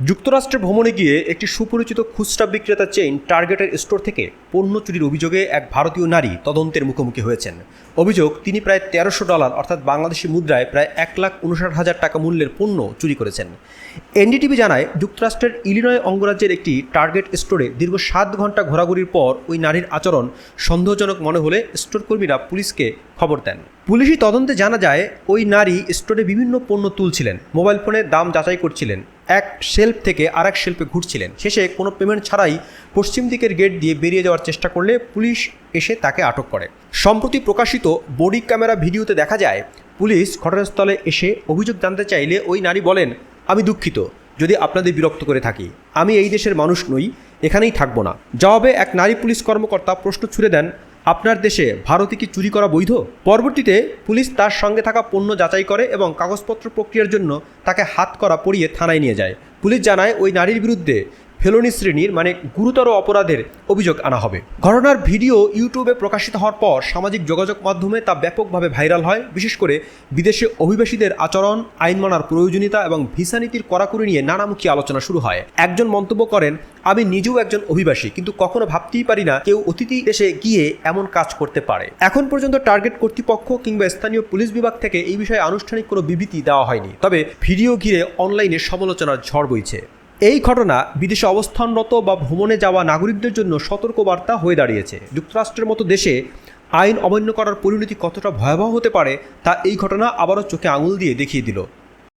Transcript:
যুক্তরাষ্ট্রে ভ্রমণে গিয়ে একটি সুপরিচিত খুচরা বিক্রেতা চেইন টার্গেটের স্টোর থেকে পণ্য চুরির অভিযোগে এক ভারতীয় নারী তদন্তের মুখোমুখি হয়েছেন। অভিযোগ, তিনি প্রায় তেরোশো ডলার, অর্থাৎ বাংলাদেশি মুদ্রায় প্রায় এক লাখ উনষাট হাজার টাকা মূল্যের পণ্য চুরি করেছেন। এনডিটিভি জানায়, যুক্তরাষ্ট্রের ইলিনয় অঙ্গরাজ্যের একটি টার্গেট স্টোরে দীর্ঘ সাত ঘণ্টা ঘোরাঘুরির পর ওই নারীর আচরণ সন্দেহজনক মনে হলে স্টোর কর্মীরা পুলিশকে খবর দেন। পুলিশি তদন্তে জানা যায়, ওই নারী স্টোরে বিভিন্ন পণ্য তুলছিলেন, মোবাইল ফোনের দাম যাচাই করছিলেন, এক শেলফ থেকে আরেক শেলফে ঘুরছিলেন। শেষে কোনো পেমেন্ট ছাড়াই পশ্চিম দিকের গেট দিয়ে বেরিয়ে যাওয়ার চেষ্টা করলে পুলিশ এসে তাকে আটক করে। সম্প্রতি প্রকাশিত বডি ক্যামেরা ভিডিওতে দেখা যায়, পুলিশ ঘটনাস্থলে এসে অভিযোগ জানতে চাইলে ওই নারী বলেন, আমি দুঃখিত, যদি আপনাদের বিরক্ত করে থাকি। আমি এই দেশের মানুষ নই, এখানেই থাকব না। জবাবে এক নারী পুলিশ কর্মকর্তা প্রশ্ন ছুড়ে দেন, আপনার দেশে ভারতে কি চুরি করা বৈধ? পরবর্তীতে পুলিশ তার সঙ্গে থাকা পণ্য যাচাই করে এবং কাগজপত্র প্রক্রিয়ার জন্য তাকে হাত করা পরিয়ে থানায় নিয়ে যায়। পুলিশ জানায়, ওই নারীর বিরুদ্ধে ফেলনি শ্রেণির মানে গুরুতর অপরাধের অভিযোগ আনা হবে। ঘটনার ভিডিও ইউটিউবে প্রকাশিত হওয়ার পর সামাজিক যোগাযোগ মাধ্যমে তা ব্যাপকভাবে ভাইরাল হয়। বিশেষ করে বিদেশে অভিবাসীদের আচরণ, আইন মানার প্রয়োজনীয়তা এবং ভিসা নীতির কড়াকড়ি নিয়ে নানামুখী আলোচনা শুরু হয়। একজন মন্তব্য করেন, আমি নিজেও একজন অভিবাসী, কিন্তু কখনো ভাবতেই পারি না কেউ অতিথি দেশে গিয়ে এমন কাজ করতে পারে। এখন পর্যন্ত টার্গেট কর্তৃপক্ষ কিংবা স্থানীয় পুলিশ বিভাগ থেকে এই বিষয়ে আনুষ্ঠানিক কোনো বিবৃতি দেওয়া হয়নি। তবে ভিডিও ঘিরে অনলাইনে সমালোচনার ঝড় বইছে। এই ঘটনা বিদেশে অবস্থানরত বা ভ্রমণে যাওয়া নাগরিকদের জন্য সতর্কবার্তা হয়ে দাঁড়িয়েছে। যুক্তরাষ্ট্রের মতো দেশে আইন অমান্য করার পরিণতি কতটা ভয়াবহ হতে পারে, তা এই ঘটনা আবারও চোখে আঙুল দিয়ে দেখিয়ে দিল।